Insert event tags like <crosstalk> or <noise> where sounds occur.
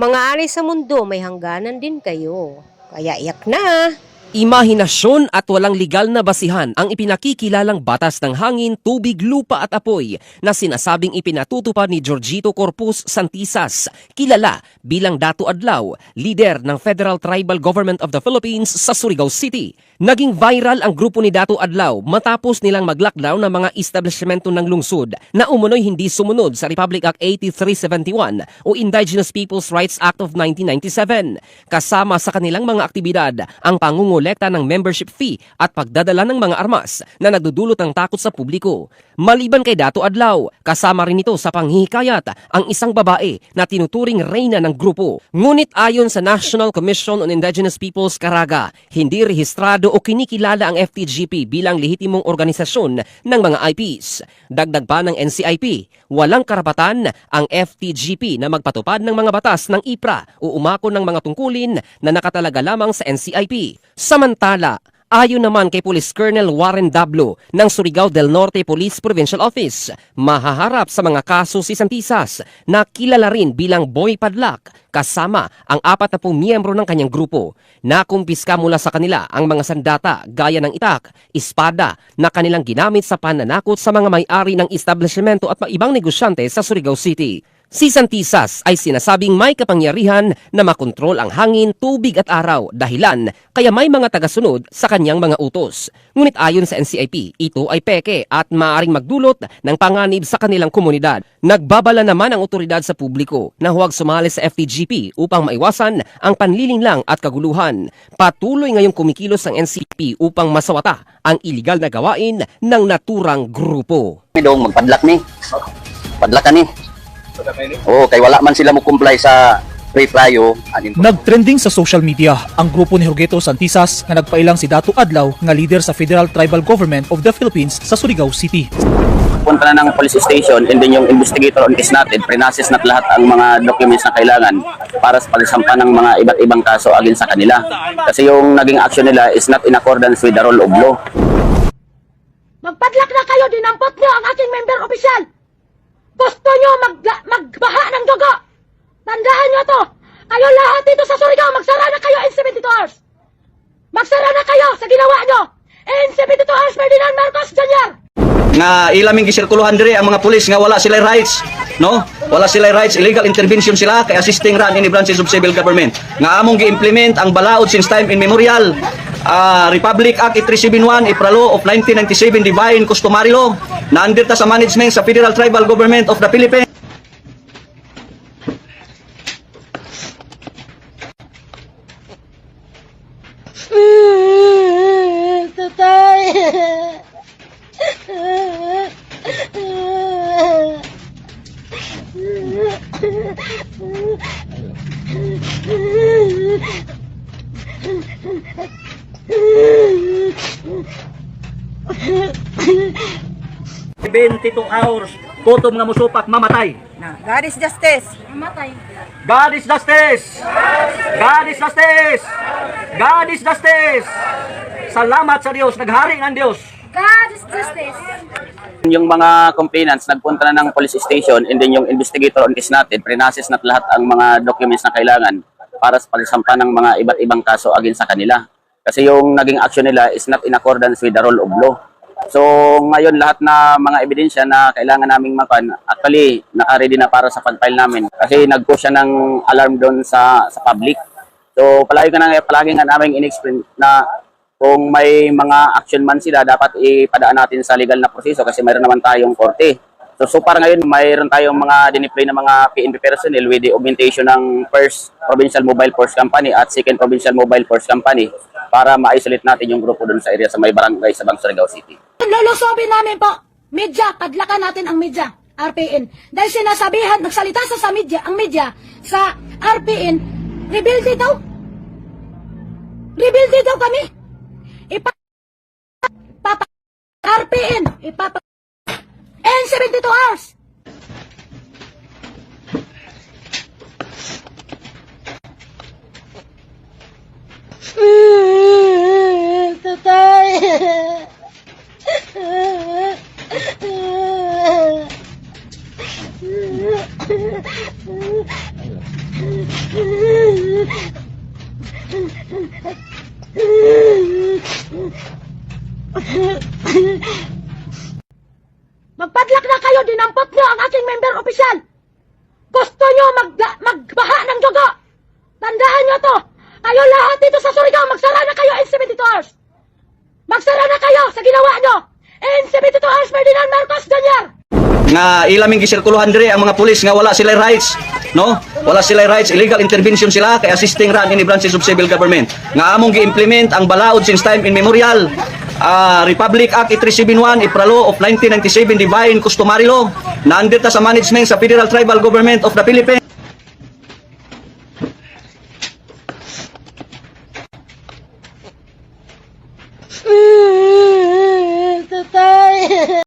Mga ari sa mundo, may hangganan din kayo. Kaya iyak na. Imahinasyon at walang legal na basihan ang ipinakikilalang batas ng hangin, tubig, lupa at apoy na sinasabing ipinatutupad ni Georgito Corpus Santisas, kilala bilang Dato Adlaw, leader ng Federal Tribal Government of the Philippines sa Surigao City. Naging viral ang grupo ni Dato Adlaw matapos nilang mag-lockdown ng mga establishmento ng lungsod na umunoy hindi sumunod sa Republic Act 8371 o Indigenous Peoples' Rights Act of 1997. Kasama sa kanilang mga aktibidad ang pangungulekta ng membership fee at pagdadala ng mga armas na nagdudulot ng takot sa publiko. Maliban kay Dato Adlaw, kasama rin ito sa panghihikayat ang isang babae na tinuturing reyna ng grupo. Ngunit ayon sa National Commission on Indigenous Peoples Caraga, hindi rehistrado o kinikilala ang FTGP bilang lehitimong organisasyon ng mga IPs. Dagdag pa ng NCIP, walang karapatan ang FTGP na magpatupad ng mga batas ng IPRA o umako ng mga tungkulin na nakatalaga lamang sa NCIP. Samantala, Ayon naman kay Police Colonel Warren Dablo ng Surigao del Norte Police Provincial Office, mahaharap sa mga kaso si Santisas na kilala rin bilang Boy Padlak kasama ang apat na miyembro ng kanyang grupo. Nakumpiska mula sa kanila ang mga sandata gaya ng itak, espada na kanilang ginamit sa pananakot sa mga may-ari ng establishmento at ibang negosyante sa Surigao City. Si Santisas ay sinasabing may kapangyarihan na makontrol ang hangin, tubig at araw dahilan kaya may mga tagasunod sa kanyang mga utos. Ngunit ayon sa NCIP, ito ay peke at maaaring magdulot ng panganib sa kanilang komunidad. Nagbabala naman ang otoridad sa publiko na huwag sumali sa FTGP upang maiwasan ang panlilinglang at kaguluhan. Patuloy ngayong kumikilos ang NCIP upang masawata ang iligal na gawain ng naturang grupo. May magpadlak ni. Padlak ka ni. Oo, kay wala man sila mo comply sa. Anin po. Nagtrending sa social media ang grupo ni Jorgeto Santisas nga nagpailang si Dato Adlaw nga leader sa Federal Tribal Government of the Philippines sa Surigao City. Punta na ng police station and then yung investigator on case natin, prinasis na lahat ang mga documents na kailangan para sa pagsampa ng mga iba't ibang kaso against sa kanila. Kasi yung naging action nila is not in accordance with the rule of law. Magpadlak na kayo, dinampot nyo ang aking member official! Gusto nyo mag magbaha ng dugo! Tandaan nyo to! Kayo lahat dito sa Surigao, magsara na kayo in 72 hours! Magsara na kayo sa ginawa nyo! In 72 hours, Ferdinand Marcos Jr. nga ilaming gisirkuluhan diri ang mga pulis nga wala sila rights no wala sila rights illegal intervention sila kay assisting run in branches of civil government nga among gi-implement ang balaod since time immemorial Ah, Republic Act 8371 April of 1997 Divine Customary Law na under sa management sa Federal Tribal Government of the Philippines Tatay! Hours tutom nga musupak mamatay God is justice. God is justice God is justice God is justice Salamat sa Dios naghari ang Dios God is justice! Yung mga complainants nagpunta na ng police station and then yung investigator on case natin, prinasis na lahat ang mga documents na kailangan para sa pagsampa ng mga iba't ibang kaso against sa kanila. Kasi yung naging action nila is not in accordance with the rule of law. So ngayon lahat na mga ebidensya na kailangan naming makuan, actually naka-ready na para sa pag-file namin. Kasi nag-push siya ng alarm doon sa sa public. So palagi ka na palagi nga naming in-explain na kung may mga action man sila, dapat ipadaan natin sa legal na proseso kasi mayroon naman tayong korte. So, so far ngayon, mayroon tayong mga diniplay na mga PNP personnel with the augmentation ng First Provincial Mobile Force Company at Second Provincial Mobile Force Company para ma-isolate natin yung grupo doon sa area sa may barangay sa Bang Surigao City. Lulusobin namin po, media, padlakan natin ang media, RPN. Dahil sinasabihan, nagsalita sa, sa media, ang media, sa RPN, rebelde daw. Rebelde daw kami. Ipa, papa, RPN, ipapa, 72 hours. Tatay! <laughs> Kayo, dinampot nyo ang aking member opisyal. Gusto nyo mag magbaha ng dugo. Tandaan nyo to. Kayo lahat dito sa Surigao, magsara na kayo in 72 hours. Magsara na kayo sa ginawa nyo. In 72 hours, Ferdinand Marcos Jr. nga ilaming gisirkuluhan dire ang mga pulis nga wala sila rights no wala sila rights illegal intervention sila kay assisting ran ini branches of civil government nga among gi-implement ang balaod since time immemorial ah, Republic Act 8371 Ipralo of 1997 Divine Customary Law. Na under sa management sa Federal Tribal Government of the Philippines